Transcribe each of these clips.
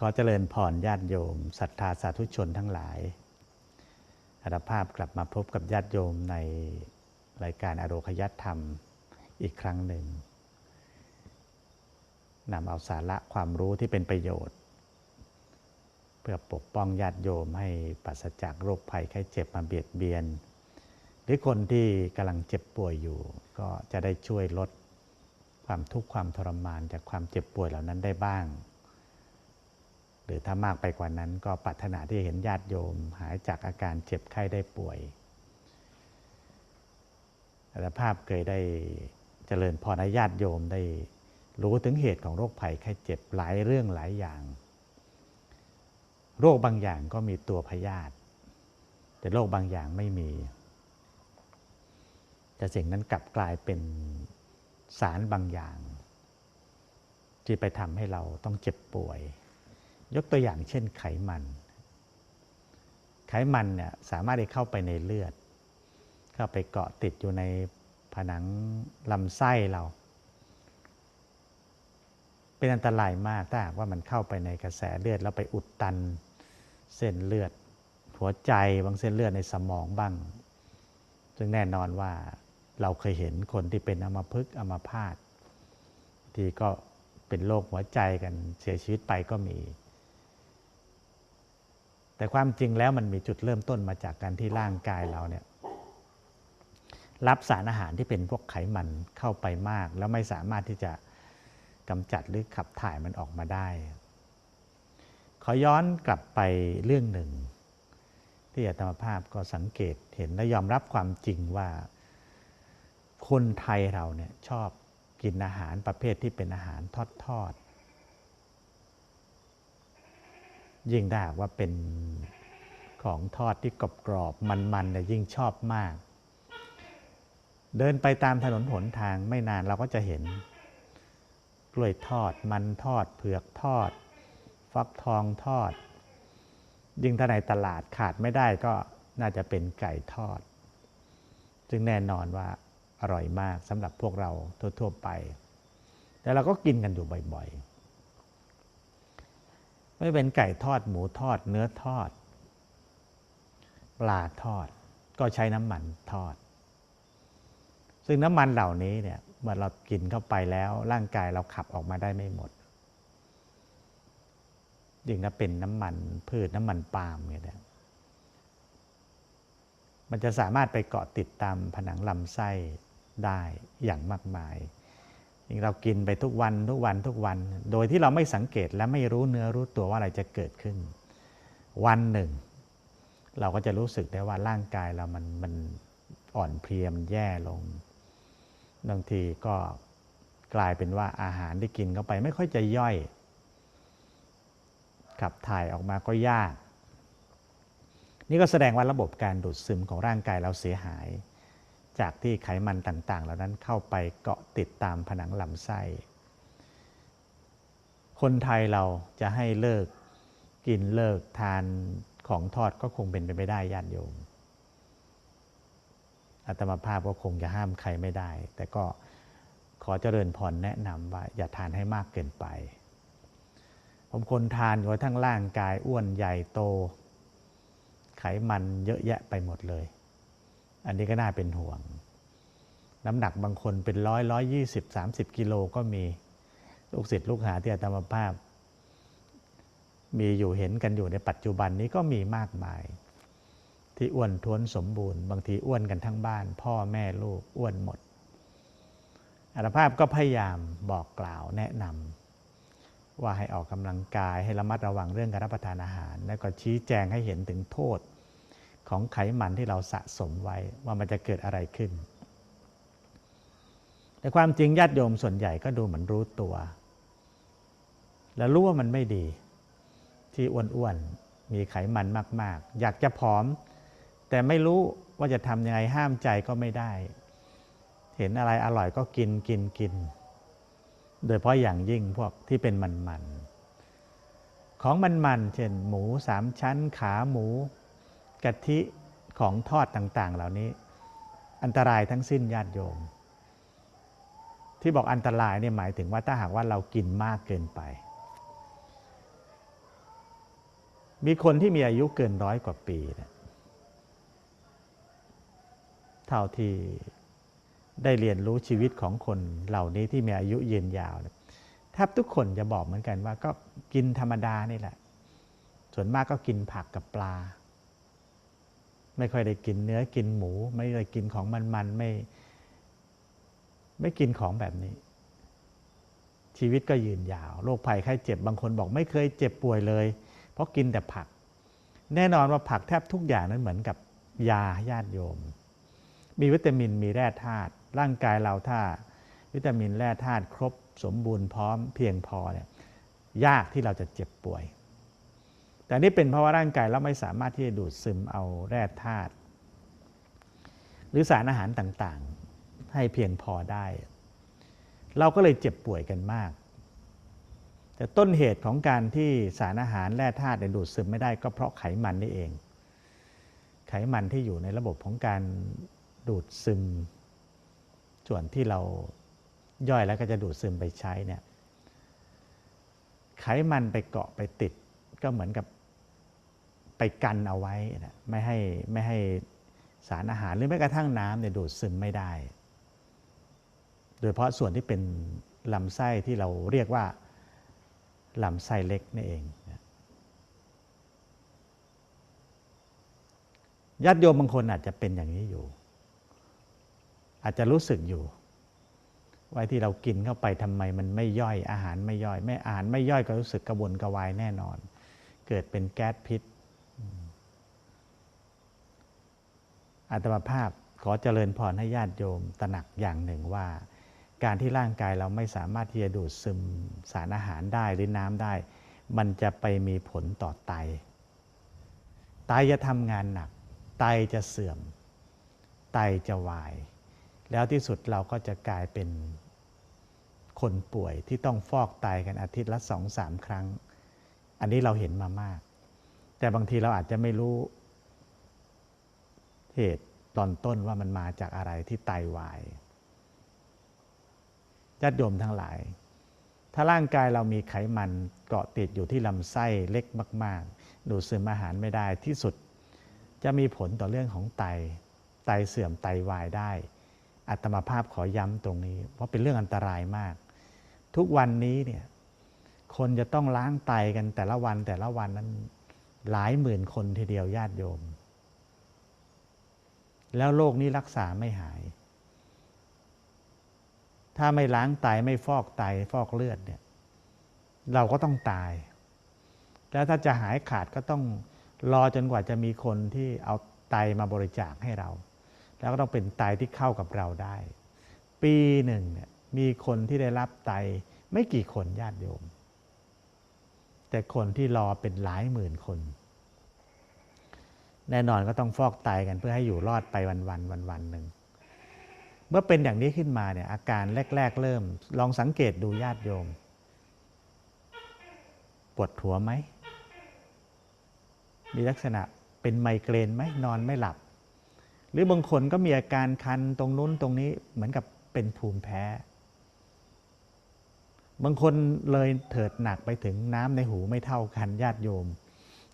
ขอเจริญพรญาติโยมศรัทธาสาธุชนทั้งหลายอัตภาพกลับมาพบกับญาติโยมในรายการอโรคยธรรมอีกครั้งหนึ่งนำเอาสาระความรู้ที่เป็นประโยชน์ เพื่อปกป้องญาติโยมให้ปราศจากโรคภัยไข้เจ็บมาเบียดเบียน หรือคนที่กำลังเจ็บป่วยอยู่ ก็จะได้ช่วยลดความทุกข์ความทรมานจากความเจ็บป่วยเหล่านั้นได้บ้าง หรือถ้ามากไปกว่านั้นก็ปรารถนาที่เห็นญาติโยม หายจากอาการเจ็บไข้ได้ป่วยอัตภาพเคยได้เจริญพรให้ญาติโยมได้รู้ถึงเหตุของโรคภัยไข้เจ็บหลายเรื่องหลายอย่าง โรคบางอย่างก็มีตัวพยาธิแต่โรคบางอย่างไม่มี แต่สิ่งนั้นกลับกลายเป็นสารบางอย่าง ที่ไปทำให้เราต้องเจ็บป่วย ยกตัวอย่างเช่นไขมัน ไขมันเนี่ยสามารถได้เข้าไปในเลือด เข้าไปเกาะติดอยู่ในผนังลำไส้เรา เป็นอันตรายมากถ้าหากว่ามันเข้าไปในกระแสเลือดแล้วไปอุดตันเส้นเลือด หัวใจบางเส้นเลือดในสมองบ้าง ซึ่งแน่นอนว่าเราเคยเห็นคนที่เป็นอัมพฤกษ์อัมพาตที่ก็เป็นโรคหัวใจกันเสียชีวิตไปก็มี แต่ความจริงแล้วมันมีจุดเริ่มต้นมาจากการที่ร่างกายเราเนี่ยรับสารอาหารที่เป็นพวกไขมันเข้าไปมาก แล้วไม่สามารถที่จะกำจัดหรือขับถ่ายมันออกมาได้ ขอย้อนกลับไปเรื่องหนึ่ง ที่อาตมาภาพก็สังเกตเห็นและยอมรับความจริงว่า คนไทยเราเนี่ยชอบกินอาหารประเภทที่เป็นอาหารทอดทอด ยิ่งได้หากว่าเป็นของทอดที่กรอบๆมันๆเนี่ยยิ่งชอบมาก เดินไปตามถนนหนทางไม่นานเราก็จะเห็น กล้วยทอดมันทอด เผือกทอด ฟักทองทอด ยิ่งถ้าในตลาดขาดไม่ได้ก็น่าจะเป็นไก่ทอด ซึ่งแน่นอนว่าอร่อยมากสำหรับพวกเราทั่วๆไป แต่เราก็กินกันอยู่บ่อยๆ ไม่เป็นไก่ทอดหมูทอด เนื้อทอด ปลาทอด ก็ใช้น้ำมันทอด ซึ่งน้ำมันเหล่านี้เนี่ยเมื่อเรากินเข้าไปแล้ว ร่างกายเราขับออกมาได้ไม่หมดยิ่งถ้าเป็นน้ำมันพืชน้ำมันปาล์มเนี่ยมันจะสามารถไปเกาะติดตามผนังลำไส้ได้อย่างมากมาย ยิ่งเรากินไปทุกวันทุกวันทุกวัน โดยที่เราไม่สังเกตและไม่รู้เนื้อรู้ตัวว่าอะไรจะเกิดขึ้น วันหนึ่ง เราก็จะรู้สึกได้ว่าร่างกายเรามันมันอ่อนเพลียมันแย่ลงบางทีก็กลายเป็นว่าอาหารที่กินเข้าไปไม่ค่อยจะย่อย ขับถ่ายออกมาก็ยาก นี่ก็แสดงว่าระบบการดูดซึมของร่างกายเราเสียหาย จากที่ไขมันต่างๆ เหล่านั้นเข้าไปเกาะติดตามผนังลำไส้ คนไทยเราจะให้เลิกกินเลิกทานของทอดก็คงเป็นไปไม่ได้ญาติโยมอาตมาภาพก็คงจะห้ามใครไม่ได้ แต่ก็ขอเจริญพรแนะนำว่า อย่าทานให้มากเกินไป ผมคนทานอยู่ทั้งร่างกายอ้วนใหญ่โต ไขมันเยอะแยะไปหมดเลย อันนี้ก็น่าเป็นห่วง น้ำหนักบางคนเป็นร้อยร้อยยี่สิบสามสิบกิโลก็มีลูกศิษย์ลูกหาที่อาตมาภาพ มีอยู่เห็นกันอยู่ในปัจจุบันนี้ก็มีมากมาย ที่อ้วนท้วนสมบูรณ์ บางทีอ้วนกันทั้งบ้าน พ่อแม่ลูกอ้วนหมดอาตภาพก็พยายามบอกกล่าวแนะนำว่าให้ออกกำลังกายให้ระมัดระวังเรื่องการรับประทานอาหาร และก็ชี้แจงให้เห็นถึงโทษ ของไขมันที่เราสะสมไว้ว่ามันจะเกิดอะไรขึ้น แต่ความจริงญาติโยมส่วนใหญ่ก็ดูเหมือนรู้ตัว แล้วรู้ว่ามันไม่ดี ที่อ้วนๆมีไขมันมาก ๆ อยากจะผอม แต่ไม่รู้ว่าจะทำยังไงห้ามใจก็ไม่ได้ เห็นอะไรอร่อยก็กินกินกิน โดยเพราะอย่างยิ่งพวกที่เป็นมันๆของมันๆเช่นหมูสามชั้น ขาหมู กะทิของทอดต่าง ๆ เหล่านี้ อันตรายทั้งสิ้นญาติโยม ที่บอกอันตรายเนี่ยหมายถึงว่าถ้าหากว่าเรากินมากเกินไป มีคนที่มีอายุเกินร้อยกว่าปีเนะเท่าที่ได้เรียนรู้ชีวิตของคนเหล่านี้ที่มีอายุยืนยาวนี่ยแทบทุกคนจะบอกเหมือนกันว่าก็กินธรรมดานี่แหละ ส่วนมากก็กินผักกับปลา ไม่ค่อยได้กินเนื้อกินหมู ไม่ได้กินของมันๆไม่ ไม่กินของแบบนี้ ชีวิตก็ยืนยาวโรคภัยไข้เจ็บบางคนบอกไม่เคยเจ็บป่วยเลย เพราะกินแต่ผัก แน่นอนว่าผักแทบทุกอย่างนั้นเหมือนกับยาญาติโยม มีวิตามินมีแร่ธาตุร่างกายเราถ้า วิตามินแร่ธาตุครบสมบูรณ์พร้อมเพียงพอเนี่ยยากที่เราจะเจ็บป่วย แต่นี่เป็นเพราะว่าร่างกายเราไม่สามารถที่จะดูดซึมเอาแร่ธาตุหรือสารอาหารต่างๆ ให้เพียงพอได้ เราก็เลยเจ็บป่วยกันมาก แต่ต้นเหตุของการที่สารอาหารแร่ธาตุเนี่ยดูดซึมไม่ได้ก็เพราะไขมันนี่เอง ไขมันที่อยู่ในระบบของการดูดซึม ส่วนที่เราย่อยแล้วก็จะดูดซึมไปใช้เนี่ยไขมันไปเกาะไปติดก็เหมือนกับ ไปกันเอาไว้นะไม่ให้ไม่ให้สารอาหารหรือแม้กระทั่งน้ำเนี่ยดูดซึมไม่ได้ โดยเฉพาะส่วนที่เป็นลำไส้ที่เราเรียกว่าลำไส้เล็กนี่เองญาติโยมบางคนอาจจะเป็นอย่างนี้อยู่ อาจจะรู้สึกอยู่ไว้ที่เรากินเข้าไปทำไมมันไม่ย่อยอาหารไม่ย่อย ไม่อาหารไม่ย่อยก็รู้สึกกระวนกระวายแน่นอน เกิดเป็นแก๊สพิษ อาตมาภาพขอเจริญพรให้ญาติโยมตระหนักอย่างหนึ่งว่า การที่ร่างกายเราไม่สามารถที่จะดูดซึมสารอาหารได้หรือน้ำได้ มันจะไปมีผลต่อไต ไตจะทำงานหนัก ไตจะเสื่อม ไตจะวาย แล้วที่สุดเราก็จะกลายเป็นคนป่วยที่ต้องฟอกไตกันอาทิตย์ละสองสามครั้ง อันนี้เราเห็นมามาก แต่บางทีเราอาจจะไม่รู้ เหตุตอนต้นว่ามันมาจากอะไรที่ไตวายญาติโยมทั้งหลาย ถ้าร่างกายเรามีไขมันเกาะติดอยู่ที่ลำไส้เล็กมาก ๆ ดูดซึมอาหารไม่ได้ที่สุด จะมีผลต่อเรื่องของไต ไตเสื่อมไตวายได้ อัตมาภาพขอย้ำตรงนี้ เพราะเป็นเรื่องอันตรายมาก ทุกวันนี้เนี่ยคนจะต้องล้างไตกันแต่ละวันแต่ละวันนั้นหลายหมื่นคนทีเดียวญาติโยม แล้วโรคนี้รักษาไม่หาย ถ้าไม่ล้างไตไม่ฟอกไตฟอกเลือดเนี่ย เราก็ต้องตาย แล้วถ้าจะหายขาดก็ต้องรอจนกว่าจะมีคนที่เอาไตมาบริจาคให้เรา แล้วก็ต้องเป็นไตที่เข้ากับเราได้ ปีหนึ่งเนี่ยมีคนที่ได้รับไตไม่กี่คนญาติโยม แต่คนที่รอเป็นหลายหมื่นคน แน่นอนก็ต้องฟอกไตกันเพื่อให้อยู่รอดไปวันวันวันวันหนึ่งเมื่อเป็นอย่างนี้ขึ้นมาเนี่ยอาการแรก ๆ เริ่ม ลองสังเกตดูญาติโยม ปวดหัวไหม มีลักษณะเป็นไมเกรนไหมนอนไม่หลับ หรือบางคนก็มีอาการคันตรงนู้นตรงนี้เหมือนกับเป็นภูมิแพ้ บางคนเลยเถิดหนักไปถึงน้ำในหูไม่เท่ากันญาติโยม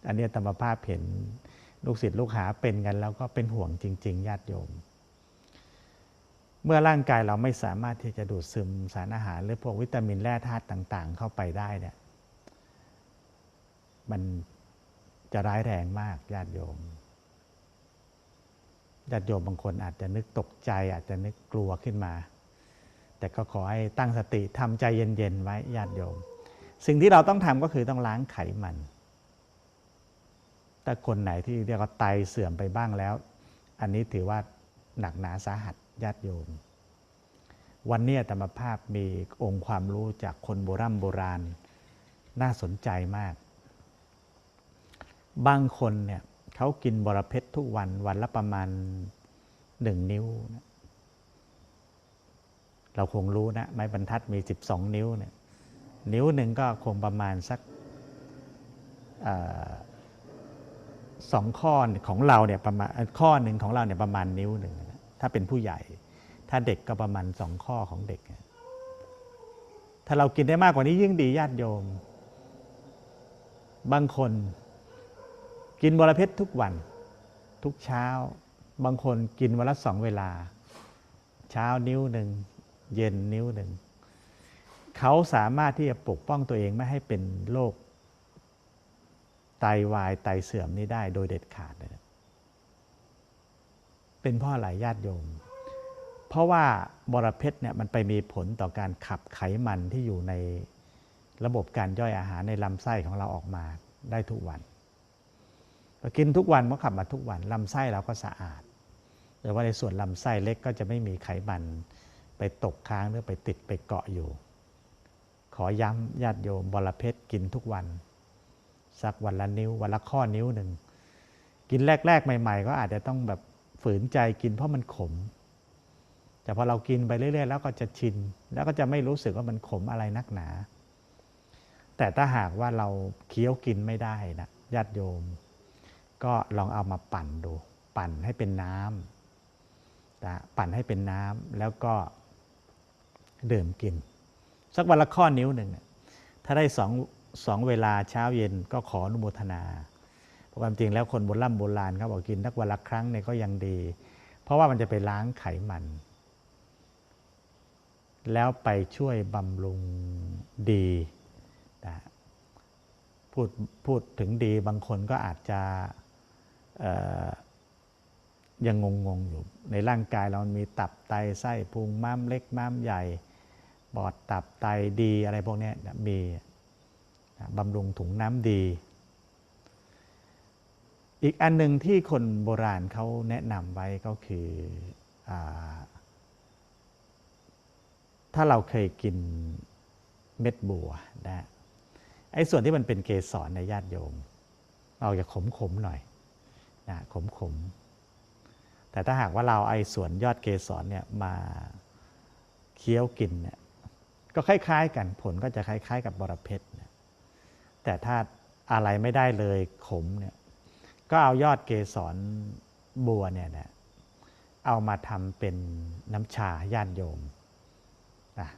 อันนี้ธรรมภาพเห็น ลูกศิษย์ลูกหาเป็นกันแล้วก็เป็นห่วงจริง ๆ ญาติโยม เมื่อร่างกายเราไม่สามารถที่จะดูดซึมสารอาหาร หรือพวกวิตามินแร่ธาตุต่าง ๆ เข้าไปได้เนี่ยมันจะร้ายแรงมากญาติโยมญาติโยมบางคนอาจจะนึกตกใจ อาจจะนึกกลัวขึ้นมา แต่ก็ขอให้ตั้งสติทำใจเย็นๆไว้ญาติโยม สิ่งที่เราต้องทำก็คือต้องล้างไขมัน แต่คนไหนที่เรียกว่าไตเสื่อมไปบ้างแล้ว อันนี้ถือว่าหนักหนาสาหัสญาติโยม วันนี้ธรรมภาพมีองค์ความรู้จากคนโบรโบราณ น่าสนใจมาก บางคนเนี่ยเขากินบรเพชรทุกวันวันละประมาณหนึ่งนิ้วนะเราคงรู้นะ ไม้บรรทัดมี 12 นิ้วเนี่ยนิ้วหนึ่งก็คงประมาณสัก สองข้อของเราเนี่ยประมาณข้อหนึ่งของเราเนี่ยประมาณนิ้วหนึ่งถ้าเป็นผู้ใหญ่ ถ้าเด็กก็ประมาณสองข้อของเด็ก ถ้าเรากินได้มากกว่านี้ยิ่งดีญาติโยม บางคนกินบรเพชรทุกวัน ทุกเช้า บางคนกินวันละสองเวลา เช้านิ้วหนึ่งเย็นนิ้วหนึ่งเขาสามารถที่จะปกป้องตัวเองไม่ให้เป็นโรค ไตวายไตเสื่อมนี้ได้โดยเด็ดขาดเลยนะเป็นเพ่อหลายญาติโยม เพราะว่าบรเพชรเนี่ยมันไปมีผลต่อการขับไขมันที่อยู่ในระบบการย่อยอาหารในลำไส้ของเราออกมาได้ทุกวันเรากินทุกวันมันขับมาทุกวันลำไส้เราก็สะอาด แต่ว่าในส่วนลำไส้เล็กก็จะไม่มีไขมันไปตกค้างหรือไปติดไปเกาะอยู่ ขอย้ำญาติโยมบรเพชรกินทุกวัน สักวันละนิ้ว วันละข้อนิ้วหนึ่ง กินแรก ๆ ใหม่ ๆ ก็อาจจะต้องแบบฝืนใจกินเพราะมันขม แต่พอเรากินไปเรื่อย ๆ แล้วก็จะชิน แล้วก็จะไม่รู้สึกว่ามันขมอะไรนักหนา แต่ถ้าหากว่าเราเคี้ยวกินไม่ได้นะญาติโยม ก็ลองเอามาปั่นดู ปั่นให้เป็นน้ำนะปั่นให้เป็นน้ำแล้วก็ดื่มกิน สักวันละข้อนิ้วหนึ่งถ้าได้สอง สองเวลาเช้าเย็นก็ขออนุโมทนา เพราะความจริงแล้วคนโบราณโบราณเขาบอกกินนักวันละครั้งเนี่ยก็ยังดี เพราะว่ามันจะไปล้างไขมัน แล้วไปช่วยบำรุงดีนะพูดพูดถึงดีบางคนก็อาจจะยังงงๆอยู่ ในร่างกายเรามีตับไตไส้พุงม้ามเล็กม้ามใหญ่ปอดตับไตดีอะไรพวกนี้มี บำรุงถุงน้ำดี อีกอันหนึ่งที่คนโบราณเขาแนะนำไว้ก็คืออถ้าเราเคยกินเม็ดบัวนะไอ้ส่วนที่มันเป็นเกสรในญาติโยมเราจะขมขมๆหน่อยนะขมขมๆแต่ถ้าหากว่าเราไอ้ส่วนยอดเกสรเนี่ยมาเคี้ยวกินเนี่ยก็คล้าย ๆ กันผลก็จะคล้าย ๆ กับบรเพชรนะ แต่ถ้าอะไรไม่ได้เลยขมเนี่ยก็เอายอดเกสรบัวเนี่ยนะเอามาทำเป็นน้ำชาญาติโยมนะ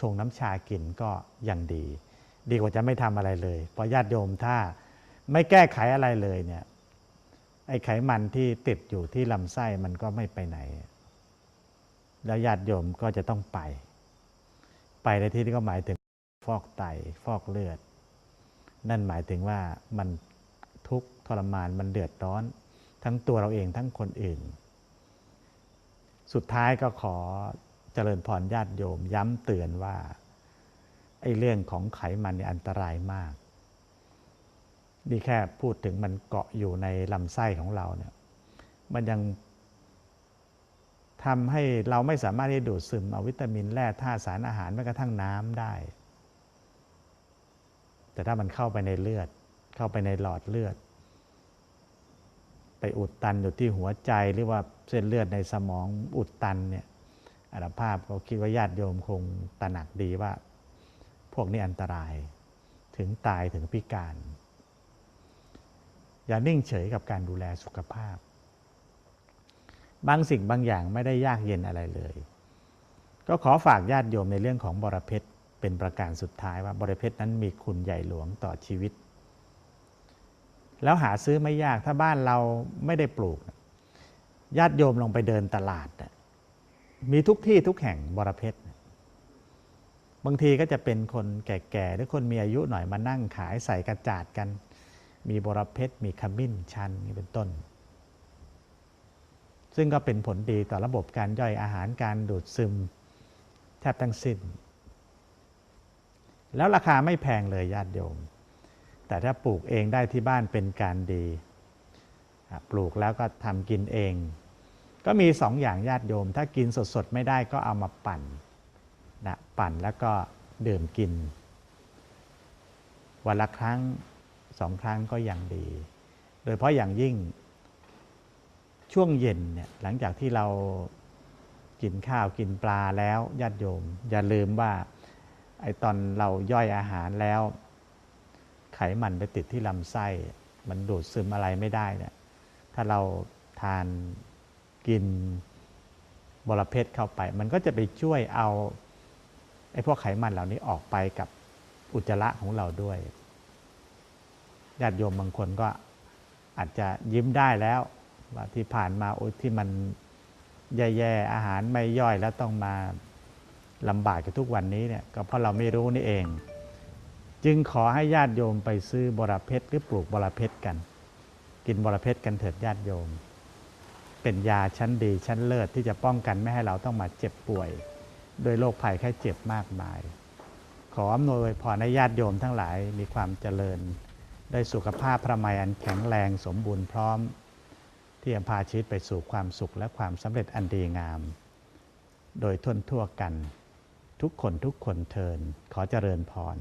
ชงน้ำชากินก็ยังดี ดีกว่าจะไม่ทำอะไรเลย เพราะญาติโยมถ้าไม่แก้ไขอะไรเลยเนี่ยไอ้ไขมันที่ติดอยู่ที่ลำไส้มันก็ไม่ไปไหน แล้วญาติโยมก็จะต้องไป ไปในที่นี้ก็หมายถึงฟอกไตฟอกเลือด นั่นหมายถึงว่ามันทุกข์ทรมานมันเดือดร้อน ทั้งตัวเราเองทั้งคนอื่น สุดท้ายก็ขอเจริญพรญาติโยมย้ำเตือนว่าไอ้เรื่องของไขมันเนี่ยอันตรายมาก นี่แค่พูดถึงมันเกาะอยู่ในลำไส้ของเราเนี่ย มันยังทำให้เราไม่สามารถที่ดูดซึมเอาวิตามินแร่ธาตุสารอาหารแม้กระทั่งน้ำได้ แต่ถ้ามันเข้าไปในเลือด เข้าไปในหลอดเลือด ไปอุดตันอยู่ที่หัวใจหรือว่าเส้นเลือดในสมองอุดตันเนี่ยอัตภาพเขาคิดว่าญาติโยมคงตระหนักดีว่า พวกนี้อันตรายถึงตายถึงพิการ อย่านิ่งเฉยกับการดูแลสุขภาพ บางสิ่งบางอย่างไม่ได้ยากเย็นอะไรเลย ก็ขอฝากญาติโยมในเรื่องของบรเพชร เป็นประการสุดท้ายว่าบรเพชรนั้นมีคุณใหญ่หลวงต่อชีวิต แล้วหาซื้อไม่ยากถ้าบ้านเราไม่ได้ปลูก ญาติโยมลงไปเดินตลาด มีทุกที่ทุกแห่งบรเพชรบางทีก็จะเป็นคนแก่ๆหรือคนมีอายุหน่อยมานั่งขายใส่กระจาดกัน มีบรเพชรมีขมิ้นชันนี่เป็นต้น ซึ่งก็เป็นผลดีต่อระบบการย่อยอาหารการดูดซึมแทบทั้งสิ้น แล้วราคาไม่แพงเลยญาติโยม แต่ถ้าปลูกเองได้ที่บ้านเป็นการดีปลูกแล้วก็ทำกินเอง ก็มีสองอย่างญาติโยม ถ้ากินสดๆไม่ได้ก็เอามาปั่นนะปั่นแล้วก็ดื่มกิน วันละครั้งสองครั้งก็ยังดี โดยเฉพาะอย่างยิ่งช่วงเย็นเนี่ยหลังจากที่เรากินข้าวกินปลาแล้วญาติโยม อย่าลืมว่า ไอ้ตอนเราย่อยอาหารแล้ว ไขมันไปติดที่ลำไส้ มันดูดซึมอะไรไม่ได้เนี่ย ถ้าเราทานกินบรเพชเข้าไป มันก็จะไปช่วยเอาไอ้พวกไขมันเหล่านี้ออกไปกับอุจจาระของเราด้วยญาติโยมบางคนก็อาจจะยิ้มได้แล้วว่าที่ผ่านมาโอ้ที่มันแย่ๆอาหารไม่ย่อยแล้วต้องมา ลำบากกับทุกวันนี้เนี่ยก็เพราะเราไม่รู้นี่เอง จึงขอให้ญาติโยมไปซื้อบรเพชรหรือปลูกบรเพชรกัน กินบรเพชรกันเถิดญาติโยม เป็นยาชั้นดีชั้นเลิศที่จะป้องกันไม่ให้เราต้องมาเจ็บป่วย โดยโรคภัยไข้เจ็บมากมาย ขออำนวยพรให้ญาติโยมทั้งหลายมีความเจริญ ได้สุขภาพพระมัยอันแข็งแรงสมบูรณ์พร้อม ที่จะพาชีวิตไปสู่ความสุขและความสำเร็จอันดีงาม โดยทั่วทั่วกัน ทุกคนทุกคนเทินขอเจริญพร